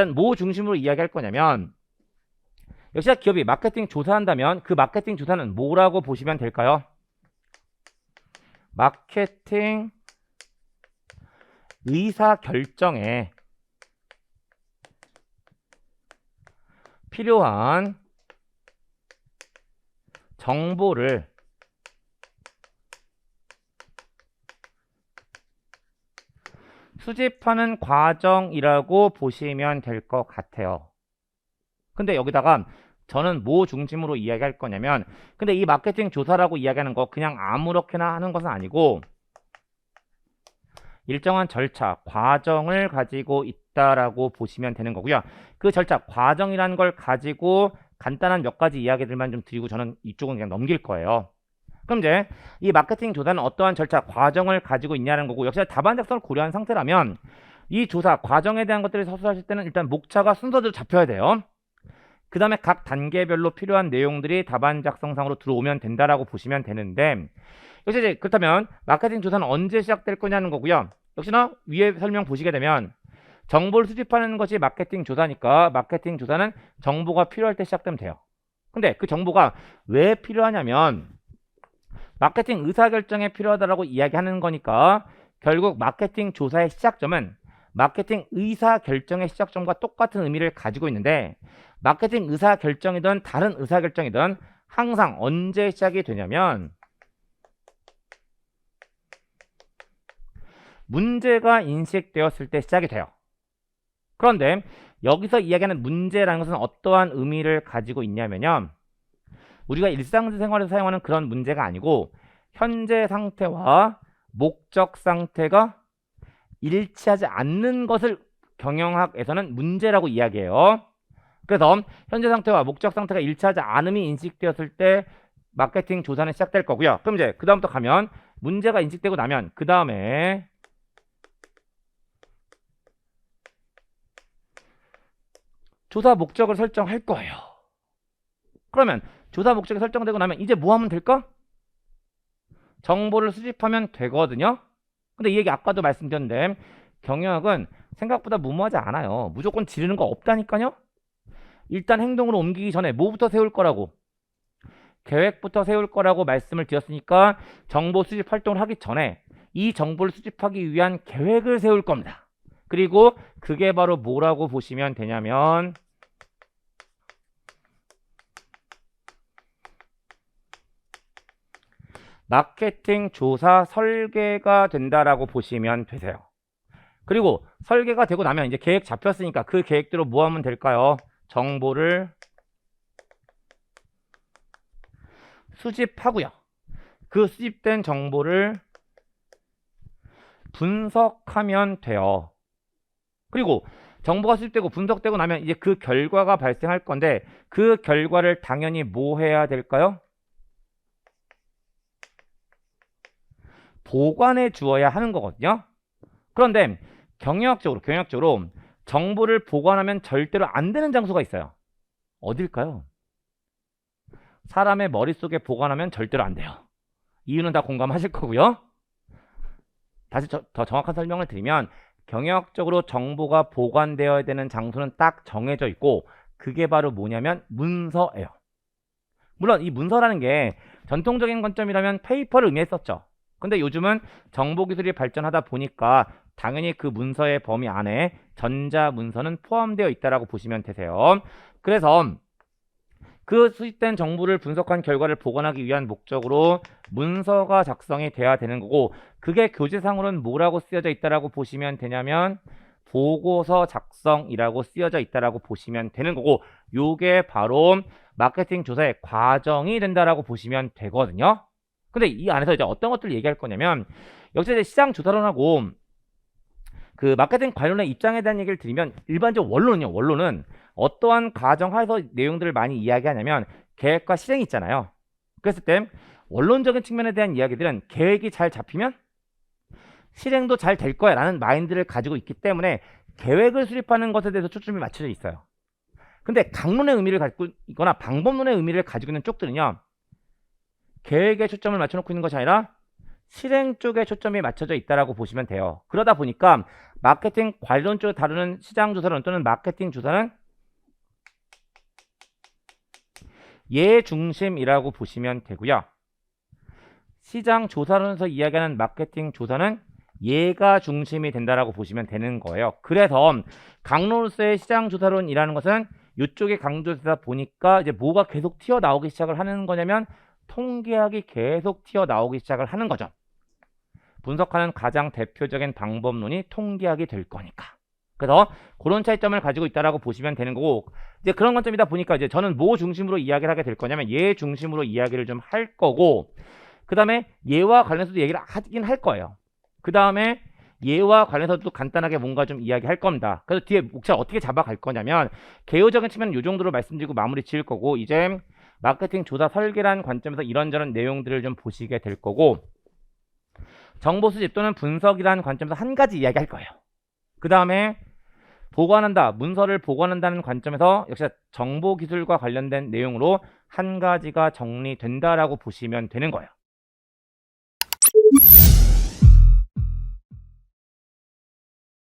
일단 뭐 중심으로 이야기할 거냐면 역시나 기업이 마케팅 조사한다면 그 마케팅 조사는 뭐라고 보시면 될까요? 마케팅 의사 결정에 필요한 정보를 수집하는 과정이라고 보시면 될 것 같아요. 근데 여기다가 저는 뭐 중심으로 이야기할 거냐면 근데 이 마케팅 조사라고 이야기하는 거 그냥 아무렇게나 하는 것은 아니고 일정한 절차, 과정을 가지고 있다라고 보시면 되는 거고요. 그 절차, 과정이라는 걸 가지고 간단한 몇 가지 이야기들만 좀 드리고 저는 이쪽은 그냥 넘길 거예요. 그럼 이제 이 마케팅 조사는 어떠한 절차, 과정을 가지고 있냐는 거고 역시 답안 작성을 고려한 상태라면 이 조사, 과정에 대한 것들을 서술하실 때는 일단 목차가 순서대로 잡혀야 돼요. 그 다음에 각 단계별로 필요한 내용들이 답안 작성상으로 들어오면 된다라고 보시면 되는데 역시 이제 그렇다면 마케팅 조사는 언제 시작될 거냐는 거고요. 역시나 위에 설명 보시게 되면 정보를 수집하는 것이 마케팅 조사니까 마케팅 조사는 정보가 필요할 때 시작되면 돼요. 근데 그 정보가 왜 필요하냐면 마케팅 의사결정에 필요하다라고 이야기하는 거니까 결국 마케팅 조사의 시작점은 마케팅 의사결정의 시작점과 똑같은 의미를 가지고 있는데 마케팅 의사결정이든 다른 의사결정이든 항상 언제 시작이 되냐면 문제가 인식되었을 때 시작이 돼요. 그런데 여기서 이야기하는 문제라는 것은 어떠한 의미를 가지고 있냐면요. 우리가 일상생활에서 사용하는 그런 문제가 아니고 현재 상태와 목적 상태가 일치하지 않는 것을 경영학에서는 문제라고 이야기해요. 그래서 현재 상태와 목적 상태가 일치하지 않음이 인식되었을 때 마케팅 조사는 시작될 거고요. 그럼 이제 그 다음부터 가면 문제가 인식되고 나면 그 다음에 조사 목적을 설정할 거예요. 그러면 조사 목적이 설정되고 나면 이제 뭐 하면 될까? 정보를 수집하면 되거든요. 근데 이 얘기 아까도 말씀드렸는데 경영학은 생각보다 무모하지 않아요. 무조건 지르는 거 없다니까요. 일단 행동으로 옮기기 전에 뭐부터 세울 거라고 계획부터 세울 거라고 말씀을 드렸으니까 정보 수집 활동을 하기 전에 이 정보를 수집하기 위한 계획을 세울 겁니다. 그리고 그게 바로 뭐라고 보시면 되냐면 마케팅 조사 설계가 된다라고 보시면 되세요. 그리고 설계가 되고 나면 이제 계획 잡혔으니까 그 계획대로 뭐 하면 될까요? 정보를 수집하고요. 그 수집된 정보를 분석하면 돼요. 그리고 정보가 수집되고 분석되고 나면 이제 그 결과가 발생할 건데 그 결과를 당연히 뭐 해야 될까요? 보관해 주어야 하는 거거든요. 그런데 경영학적으로 경영학적으로 정보를 보관하면 절대로 안 되는 장소가 있어요. 어딜까요? 사람의 머릿속에 보관하면 절대로 안 돼요. 이유는 다 공감하실 거고요. 다시 저- 더 정확한 설명을 드리면 경영학적으로 정보가 보관되어야 되는 장소는 딱 정해져 있고 그게 바로 뭐냐면 문서예요. 물론 이 문서라는 게 전통적인 관점이라면 페이퍼를 의미했었죠. 근데 요즘은 정보 기술이 발전하다 보니까 당연히 그 문서의 범위 안에 전자 문서는 포함되어 있다라고 보시면 되세요. 그래서 그 수집된 정보를 분석한 결과를 보관하기 위한 목적으로 문서가 작성이 돼야 되는 거고 그게 교재상으로는 뭐라고 쓰여져 있다라고 보시면 되냐면 보고서 작성이라고 쓰여져 있다라고 보시면 되는 거고 요게 바로 마케팅 조사의 과정이 된다라고 보시면 되거든요. 근데 이 안에서 이제 어떤 것들을 얘기할 거냐면 역시 이제 시장 조사론하고 그 마케팅 관련의 입장에 대한 얘기를 드리면 일반적 원론은요. 원론은 어떠한 과정 하에서 내용들을 많이 이야기하냐면 계획과 실행이 있잖아요. 그랬을 때 원론적인 측면에 대한 이야기들은 계획이 잘 잡히면 실행도 잘 될 거야 라는 마인드를 가지고 있기 때문에 계획을 수립하는 것에 대해서 초점이 맞춰져 있어요. 근데 강론의 의미를 갖고 있거나 방법론의 의미를 가지고 있는 쪽들은요. 계획에 초점을 맞춰놓고 있는 것이 아니라 실행 쪽에 초점이 맞춰져 있다라고 보시면 돼요. 그러다 보니까 마케팅 관련 쪽을 다루는 시장 조사론 또는 마케팅 조사는 얘 중심이라고 보시면 되고요. 시장 조사론에서 이야기하는 마케팅 조사는 얘가 중심이 된다라고 보시면 되는 거예요. 그래서 강로로서의 시장 조사론이라는 것은 이쪽에 강조되다 보니까 이제 뭐가 계속 튀어나오기 시작을 하는 거냐면 통계학이 계속 튀어나오기 시작을 하는 거죠. 분석하는 가장 대표적인 방법론이 통계학이 될 거니까. 그래서 그런 차이점을 가지고 있다라고 보시면 되는 거고 이제 그런 관점이다 보니까 이제 저는 뭐 중심으로 이야기를 하게 될 거냐면 얘 중심으로 이야기를 좀 할 거고 그 다음에 얘와 관련해서도 얘기를 하긴 할 거예요. 그 다음에 얘와 관련해서도 간단하게 뭔가 좀 이야기할 겁니다. 그래서 뒤에 목차 어떻게 잡아갈 거냐면 개요적인 측면은 이 정도로 말씀드리고 마무리 지을 거고 이제 마케팅 조사 설계라는 관점에서 이런저런 내용들을 좀 보시게 될 거고 정보 수집 또는 분석이라는 관점에서 한 가지 이야기할 거예요. 그 다음에 보관한다, 문서를 보관한다는 관점에서 역시 정보 기술과 관련된 내용으로 한 가지가 정리된다라고 보시면 되는 거예요.